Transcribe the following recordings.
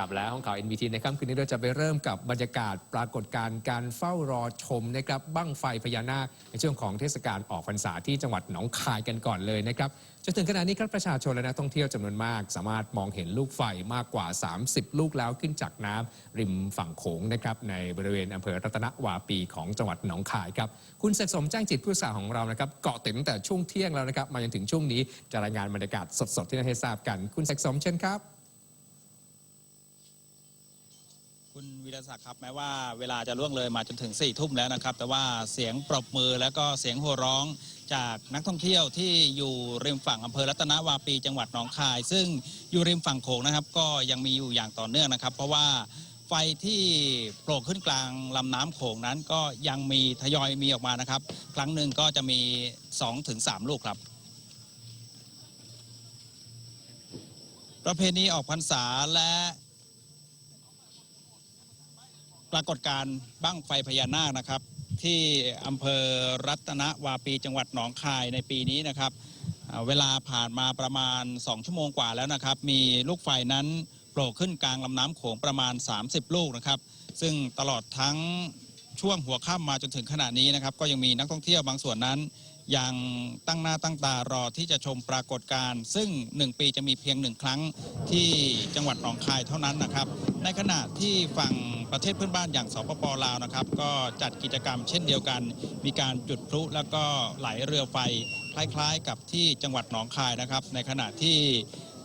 ลับแล้วห้องข่าว NBT ในค่ำคืนนี้เราจะไปเริ่มกับบรรยากาศปรากฏการณ์การเฝ้ารอชมนะครับบั้งไฟพญานาคในช่วงของเทศกาลออกพรรษาที่จังหวัดหนองคายกันก่อนเลยนะครับจนถึงขณะนี้ครับประชาชนและนักท่องเที่ยวจำนวนมาก สามารถมองเห็นลูกไฟมากกว่า 30 ลูกแล้วขึ้นจากน้ำริมฝั่งโขงนะครับในบริเวณอำเภอรัตนวาปีของจังหวัดหนองคายครับคุณเสกสมแจ้งจิตผู้สาวของเรานะครับเกาะติดตั้งแต่ช่วงเที่ยงแล้วนะครับมาจนถึงช่วงนี้จะรายงานบรรยากาศสดๆที่นั่นให้ทราบกัน คุณเสกสมเช่นครับ คุณวีรศักดิ์ครับแม้ว่าเวลาจะล่วงเลยมาจนถึง4ี่ทุ่มแล้วนะครับ แต่ว่าเสียงปรบมือแล้วก็เสียงโห่ร้องจากนักท่องเที่ยวที่อยู่ริมฝั่งอำเภอรัตนวาปีจังหวัดหนองคาย ซึ่งอยู่ริมฝั่งโขงนะครับ ก็ยังมีอยู่อย่างต่อเนื่องนะครับ เพราะว่าไฟที่โผล่ขึ้นกลางลำน้ำโขงนั้นก็ยังมีทยอยมีออกมานะครับ ครั้งหนึ่งก็จะมี 2-3 ลูกครับ ประเพณีออกพรรษาและ ปรากฏการณ์บั้งไฟพญานาคนะครับ ที่อำเภอรัตนวาปีจังหวัดหนองคายในปีนี้นะครับเวลาผ่านมาประมาณ 2 ชั่วโมงกว่าแล้วนะครับ มีลูกไฟนั้นโผล่ขึ้นกลางลำน้ำโขงประมาณ 30 ลูกนะครับ ซึ่งตลอดทั้งช่วงหัวค่ำมาจนถึงขณะนี้นะครับ ก็ยังมีนักท่องเที่ยวบางส่วนนั้น ยังตั้งหน้าตั้งตารอที่จะชมปรากฏการณ์ซึ่ง 1 ปีจะมีเพียงหนึ่งครั้งที่จังหวัดหนองคายเท่านั้นนะครับ ในขณะที่ฝั่ง ประเทศเพื่อนบ้านอย่างสปปลาวนะครับ ก็จัดกิจกรรมเช่นเดียวกัน มีการจุดพลุแล้วก็ไหลเรือไฟคล้ายๆ กับที่จังหวัดหนองคายนะครับ ในขณะที่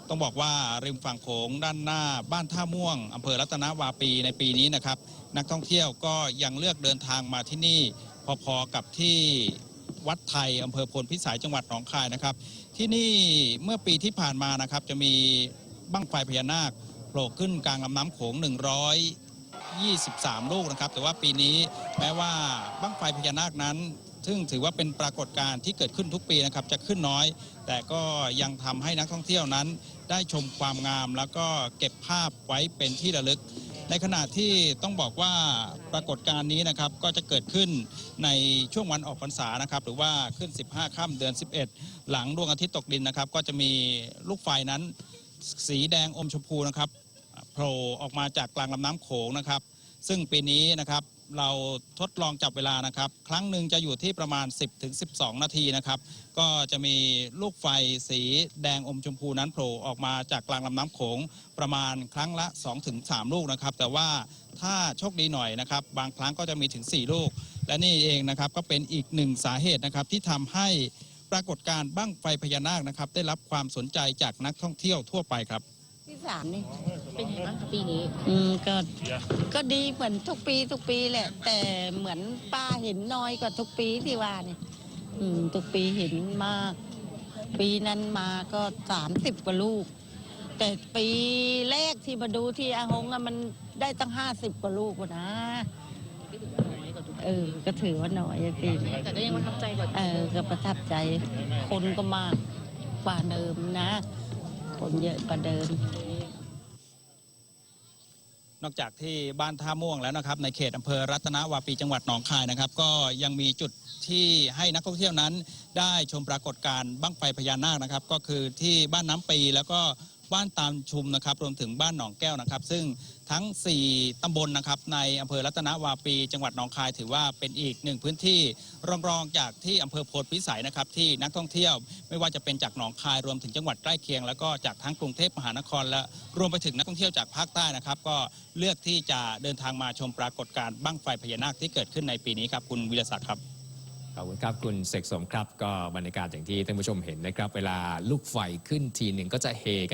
ต้องบอกว่าริมฝั่งโขงด้านหน้าบ้านท่าม่วงอำเภอรัตนวาปีในปีนี้นะครับ นักท่องเที่ยวก็ยังเลือกเดินทางมาที่นี่พอๆกับที่วัดไทยอำเภอพลพิสัยจังหวัดหนองคายนะครับ ที่นี่เมื่อปีที่ผ่านมานะครับ จะมีบั้งไฟพญานาคโผล่ขึ้นกลางลำน้ำโขง 23 ลูกนะครับ แต่ว่าปีนี้แม้ว่าบั้งไฟพญานาคนั้น ซึ่งถือว่าเป็นปรากฏการณ์ที่เกิดขึ้นทุกปีนะครับ จะขึ้นน้อย แต่ก็ยังทำให้นักท่องเที่ยวนั้น ได้ชมความงาม แล้วก็เก็บภาพไว้เป็นที่ระลึก ในขณะที่ต้องบอกว่าปรากฏการณ์นี้นะครับก็จะเกิดขึ้นในช่วงวันออกพรรษานะครับ หรือว่าขึ้น 15ค่ำเดือน 11 หลังดวงอาทิตย์ตกดินนะครับ ก็จะมีลูกไฟนั้นสีแดงอมชมพูนะครับโผล่ออกมาจากกลางลำน้ำโขงนะครับ ซึ่งปีนี้นะครับเราทดลองจับเวลานะครับ ครั้งหนึ่งจะอยู่ที่ประมาณ 10ถึง12 นาทีนะครับ ก็จะมีลูกไฟสีแดงอมชมพูนั้นโผล่ออกมาจากกลางลำน้ำโขงประมาณครั้งละ 2-3 ลูกนะครับ แต่ว่าถ้าโชคดีหน่อยนะครับ บางครั้งก็จะมีถึง 4 ลูก และนี่เองนะครับก็เป็นอีกหนึ่งสาเหตุนะครับที่ทำให้ปรากฏการณ์บั้งไฟพญานาคนะครับ ได้รับความสนใจจากนักท่องเที่ยวทั่วไปครับ ที่สามนี่เป็นไงบ้างคะปีนี้ อืมก็ก็ดีเหมือนทุกปีทุกปีแหละ แต่เหมือนป้าเห็นน้อยกว่าทุกปีที่ว่าเนี่ยอืมทุกปีเห็นมาก ปีนั้นมาก็สามสิบกว่าลูก แต่ปีแรกที่มาดูที่อาหงอะมันได้ตั้งห้าสิบกว่าลูกกว่านะก็ถือว่าน้อยกว่าทุกปีเออ ก็ถือว่าน้อยอะปีนี้แต่ก็ยังประทับใจกว่าเออก็ประทับใจคนก็มากกว่าเดิมนะ คนเยอะกว่าเดิม นอกจากที่บ้านท่าม่วงแล้วนะครับ ในเขตอำเภอรัตนวาปีจังหวัดหนองคายนะครับ ก็ยังมีจุดที่ให้นักท่องเที่ยวนั้น ได้ชมปรากฏการณ์บั้งไฟพญานาคนะครับ ก็คือที่บ้านน้ำปีแล้วก็ บ้านตามชุมนะครับรวมถึงบ้านหนองแก้วนะครับ ซึ่งทั้ง 4ตำบลนะครับในอำเภอรัตนวาปีจังหวัดหนองคายถือว่าเป็นอีกหนึ่งพื้นที่รองรองจากที่อำเภอโพธิพิสัยนะครับที่นักท่องเที่ยวไม่ว่าจะเป็นจากหนองคายรวมถึงจังหวัดใกล้เคียง แล้วก็จากทั้งกรุงเทพมหานคร และรวมไปถึงนักท่องเที่ยวจากภาคใต้นะครับ ก็เลือกที่จะเดินทางมาชมปรากฏการณ์บั้งไฟพญานาคที่เกิดขึ้นในปีนี้ครับคุณวิรศักดิ์ครับขอบคุณครับคุณเสกสมครับ ก็บรรยากาศอย่างที่ท่านผู้ชมเห็นนะครับ เวลาลูกไฟขึ้นทีหนึ่งก็จะเฮกัน